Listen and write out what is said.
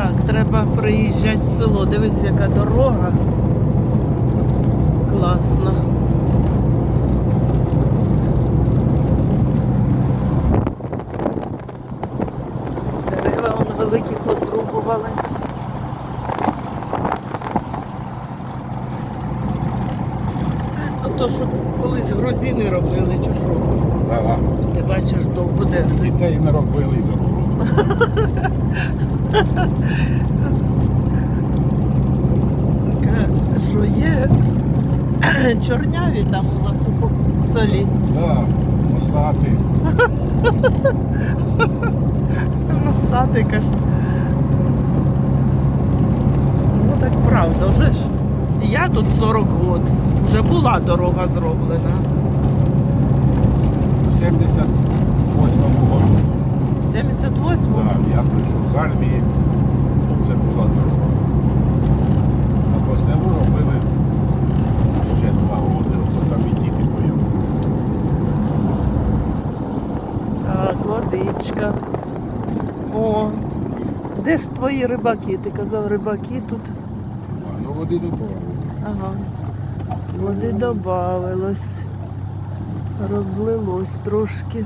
Так, треба приїжджати в село. Дивись, яка дорога. Класно. Дерева вон великі позрубували. Це то, що колись грузини робили, чи що? Ти бачиш довго де. Це не робили. Таке, що є чорняві там у вас у селі. Да, носати. Носати каже. Ну так правда, вже ж. Я тут 40 років. Вже була дорога зроблена. В 78-му році. В 78-му. Да, я прийшов з армії. Це була дорога. А після того робили ще два роки, то там і діти появилися. Так, водичка. О, де ж твої рибаки? Ти казав, рибаки тут. А, ну води добавили. Ага. Води додавилось. Розлилось трошки.